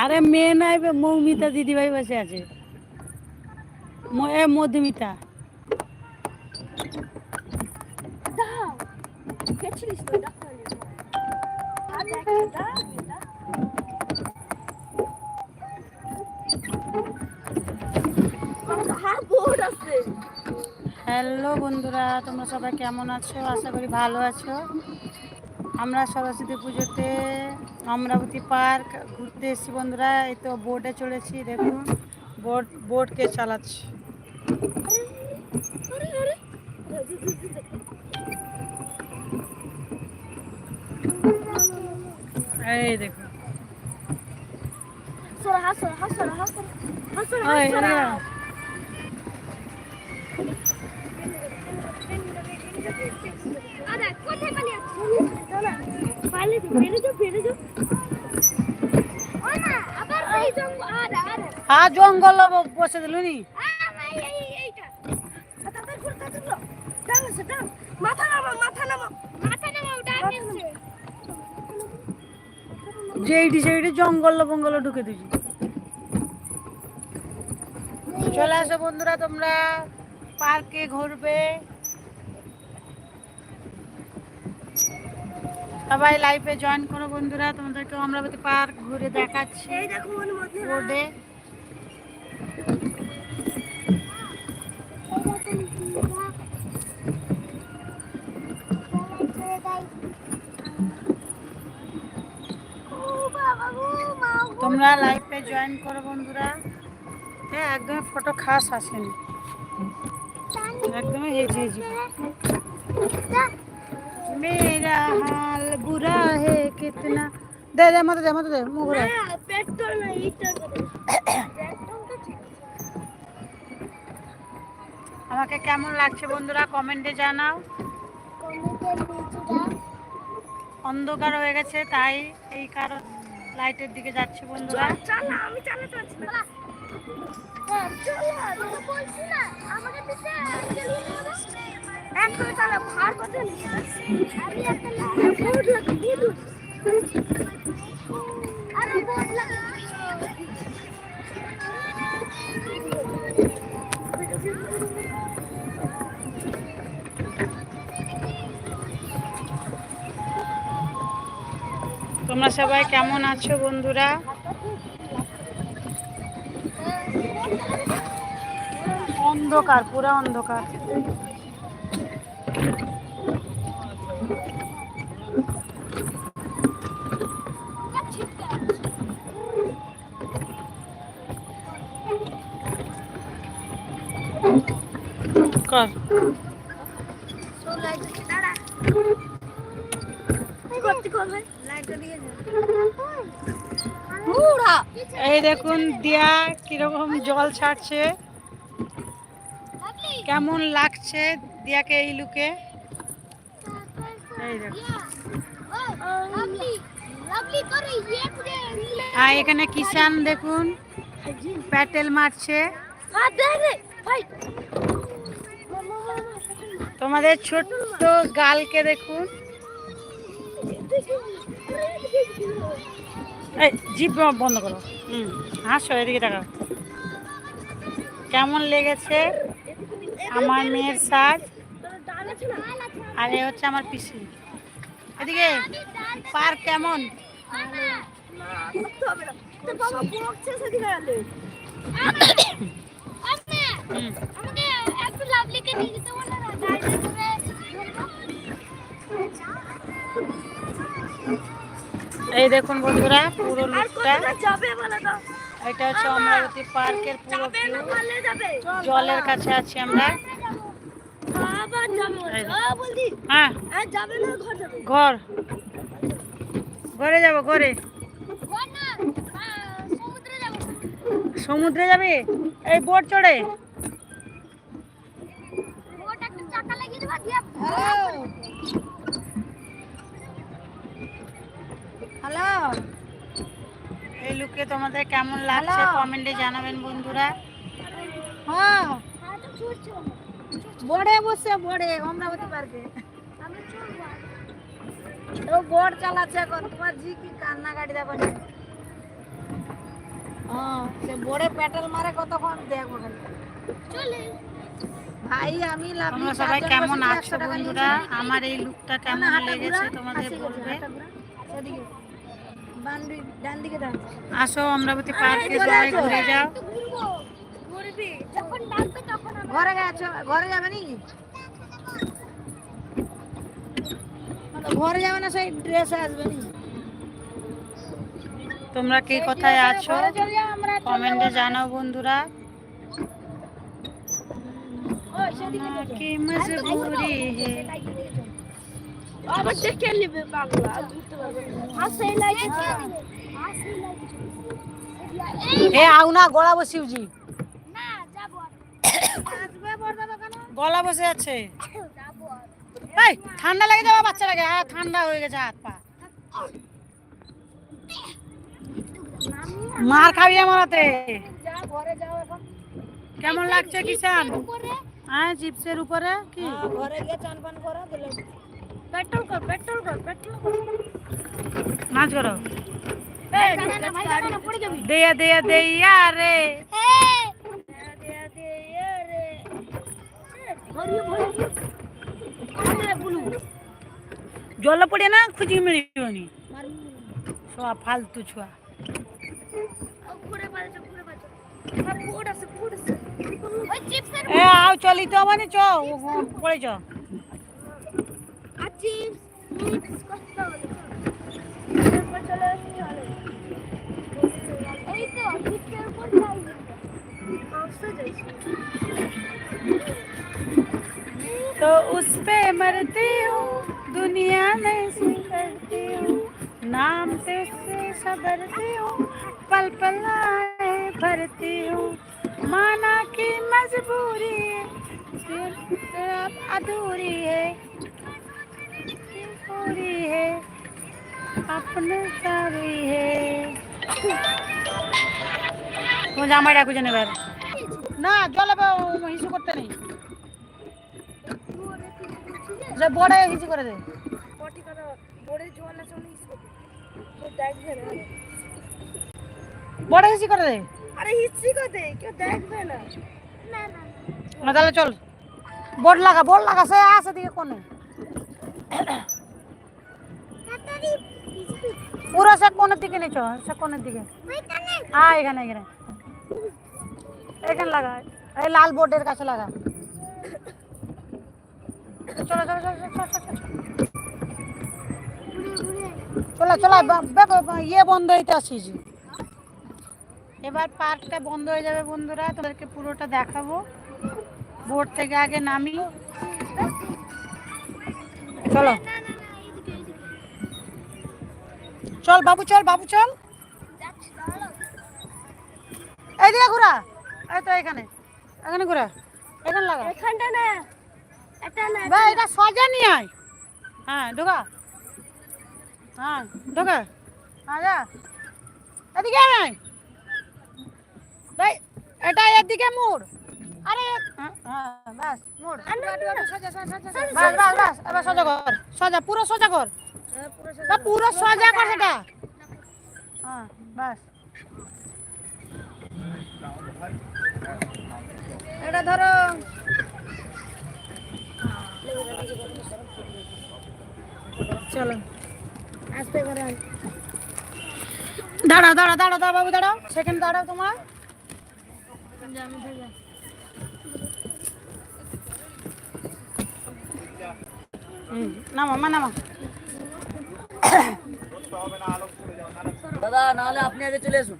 আরে মেয়ে নাই মৌমিতা দিদিভাই বসে আছে। মধুমিতা। হ্যালো বন্ধুরা তোমরা সবাই কেমন আছো? আশা করি ভালো আছো। আমরা সরস্বতী পুজোতে অমরাবতী পার্ক ঘুরতে এসেছি বন্ধুরা। এই তো বোটে চড়েছি দেখুন বোট বোটকে চালাচ্ছি। এই দেখুন। হ্যাঁ জঙ্গল বসে দিল নি। যেইটি সেইটি জঙ্গল বঙ্গল ঢুকে দিছি চলে আসো বন্ধুরা তোমরা। পার্কে ঘুরবে। সবাই লাইফে জয়েন করো বন্ধুরা তোমাদেরকে অমরাবতী পার্ক ঘুরে দেখাচ্ছি। রোডে তোমরা লাইফে জয়েন করো বন্ধুরা। হ্যাঁ একদমই ফটো খাস আসেনি। একদমই হেজি হেজি मेरा हाल बुरा है कितना दे दे मत दे मत दे मुंह घुरा পেট্রোল না ইটা পেট্রোলটা ঠিক আমাকে কেমন লাগছে বন্ধুরা কমেন্টে জানাও কমিটের নিচুটা অন্ধকার হয়ে গেছে তাই এই কারণ লাইটের দিকে যাচ্ছে বন্ধুরা চল না আমি চালাতে পারছি না তোমরা সবাই কেমন আছো বন্ধুরা? অন্ধকার পুরো অন্ধকার কর। এই দেখুন দিয়া কীরকম জল ছাড়ছে কেমন লাগছে দিয়াকে এই লুকে আর এখানে কিষান দেখুন, প্যাটেল মারছে। তোমাদের ছোট্ট গালকে দেখুন। জিভ বন্ধ করো। হুম, হাসো, এদিকে টাকা কেমন লেগেছে? আমার মেয়ের সাজ আর এ হচ্ছে আমার পিসি। এদিকে পার্ক কেমন? এই দেখুন বন্ধুরা, পুরো লুকটা যাবে বলে দাও এটা হচ্ছে অমরাবতী পার্কের পুরো জলের কাছে আছি আমরা। হ্যাঁ যাবে না ঘর ঘরে। যাব ঘরে। সমুদ্রে যাবে? এই বোট চড়ে। তোমাদের কেমন লাগছে কমেন্টে জানাবেন বন্ধুরা। হ্যাঁ। তো বসে বোর্ডে অমরাবতী পার্কে। আমি চলবো ও বোর্ড চালাচ্ছে এখন তোমার জি কি কান্না গাড়ি দেখো না। হ্যাঁ সে বোর্ডে পেট্রোল মারে কতক্ষণ দেখব খালি। চলে। ভাই আমি লাভ তোমরা সবাই কেমন আছো বন্ধুরা? আমার এই লুকটা কেমন লেগেছে তোমাদের বলবে? আসো অমরাবতী পার্কে সবাই ঘুরে যাও। ঘরে গেছো ঘরে যাবে নাকি? ঘরে যাবে না সেই ড্রেসে আসবে তোমরা কে কোথায় আছো? কমেন্টে জানাও বন্ধুরা। কি মজবুরি। হে আবার দেখে নেবে বাংলা বুঝতে পারবে লাগে আর লাগে এ আউ না গলা বসিউজি না যাব আসবে গলা বসে আছে যাব এই ঠান্ডা লেগে যাবে বাচ্চাটাকে। হ্যাঁ ঠান্ডা হয়ে গেছে হাত পা। মার খাবি আমার হাতে। যা ঘরে যাও এখন কেমন লাগছে কিষান? উপরে হ্যাঁ চিপসের উপরে কি? হ্যাঁ, ঘরে গিয়ে চান পান করো দিলে। পেট্রোল কর পেট্রোল কর পেট্রোল কর। নাচ করো এই না না ভাই না, না পড়ে যাবি দেয়া দেয়া দেয়া রে। জল পড়ে না খুঁজি মিলিবনি সব ফালতু ছুয়া। এ আও চলি তো মানে চ। পড়ে চিপস চিপস কত হলো তারপর চলে আসি চলে এই তো চিপসের উপর যাই আফসা যাইছি तो उस पे मरती हूँ दुनिया में से करती हूँ नाम से से सबरती हूँ पल पल आए भरती हूँ माना की मजबूरी है सिर्फ अब अधूरी है पूरी है अपने सारी है তোমার জামাই ডাকু জানে এবার না জল হিসু করতে নেই যে বড় হিসু করে দে পটি করো বড়ে জোয়ান আছে উনি তো দেখবে না বড় হিসি করে দে আরে হিচ্ছি কোতে কেউ দেখবে না না না না তাহলে চল বোর্ড লাগা বোর্ড লাগা সে আছে দিকে কোনে তাড়াতাড়ি পুরো সে কোনের দিকে নিচ সে কোনের দিকে। হ্যাঁ এখানে এখানে। এখানে লাগা এই লাল বোর্ডের কাছে লাগা। চলো চলো চলো চলো, চলো, চলো, ইয়ে বন্ধ হইতে আসিছি এবার পার্কটা বন্ধ হয়ে যাবে বন্ধুরা তোদেরকে পুরোটা দেখাবো। বোর্ড থেকে আগে নামি। চলো। চল বাবু চল বাবু চল। দাঁড়াও এইদিকে ঘোরা। এই তো এখানে। এখানে ঘোরা। এখানে লাগা। এখানটা না এটা না ভাই এটা সজা নিয়ে আয়। হ্যাঁ ঢোকা। হ্যাঁ ঢোকা। হ্যাঁ যা। এদিকে আয়। ভাই এটা এদিকে মোড়। আরে হ্যাঁ, হ্যাঁ বাস মোড়। সাজা সাজা সাজা। বাস বাস বাস এবার সোজা কর। সোজা পুরো সোজা কর। হ্যাঁ, পুরো সোজা কর সেটা। হ্যাঁ বাস। এটা ধরো। চলো। আস্তে করে। দাঁড়াও দাঁড়াও দাঁড়াও দাঁড়াও বাবু দাঁড়াও। সেকেন্ড দাঁড়াও তোমার। নামো মা নামো। দাদা, নাহলে আপনি আগে চলে আসুন।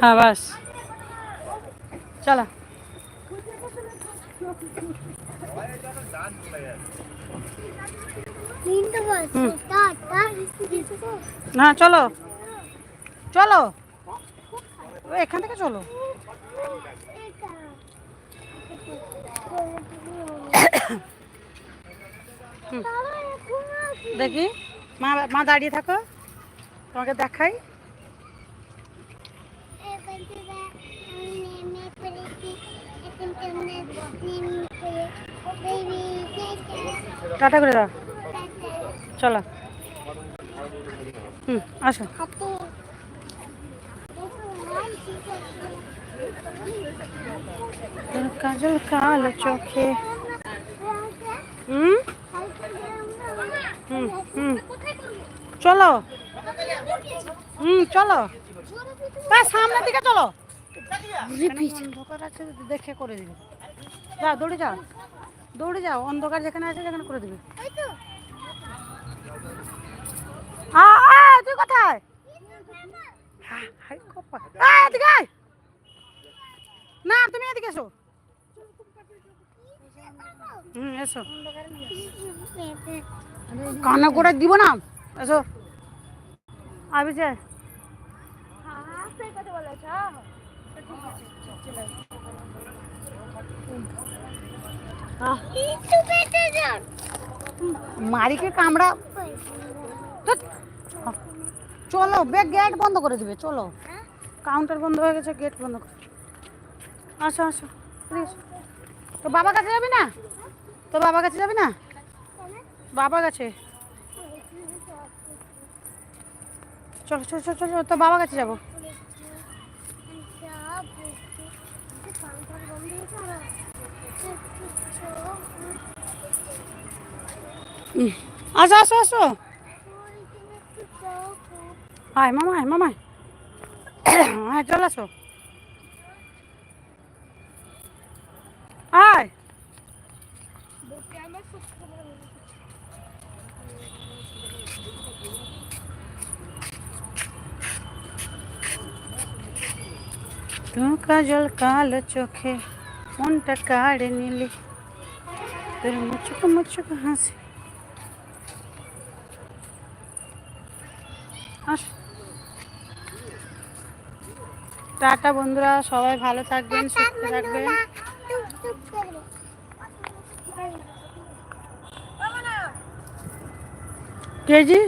হ্যাঁ বাস। চলো। না চলো। চলো। এখান থেকে চলো। দেখি, মা মা দাঁড়িয়ে থাকো। তোমাকে দেখাই। টাটা করে দাও। চলো। হুম, আসো। কাজল কালো চোখে হুম? হুম হুম। চলো। হুম চলো। সামনের দিকে চলো। দেখে করে দিবে। যা দৌড়ে যাও দৌড়ে যাও অন্ধকার যেখানে আছে সেখানে করে দিবে। তুই কোথায়? হা, হাই কপাল। আ, এদিকে আয়। না তুমি এদিকে এসো। হুম এসো। কানা করে দিব না? এসো। আবি যে মারিকে কামড়া। চলো ব্যাগ গেট বন্ধ করে দিবে চলো। কাউন্টার বন্ধ হয়ে গেছে গেট বন্ধ করে। আসো আসো প্লিজ তো বাবা কাছে যাবি না? তো বাবা কাছে যাবি না? বাবা কাছে? চলো চলো চলো চলো তো বাবা কাছে যাব। আসো আসো আসো। আয়, মামা আয়, মামা। হ্যাঁ চল, আসো আয় তু কাজল কালো চোখে মনটা কাড়ে নিলি। তোর মুচুক মুচুক হাসি। টাটা বন্ধুরা সবাই ভালো থাকবেন সুস্থ থাকবেন। কেজি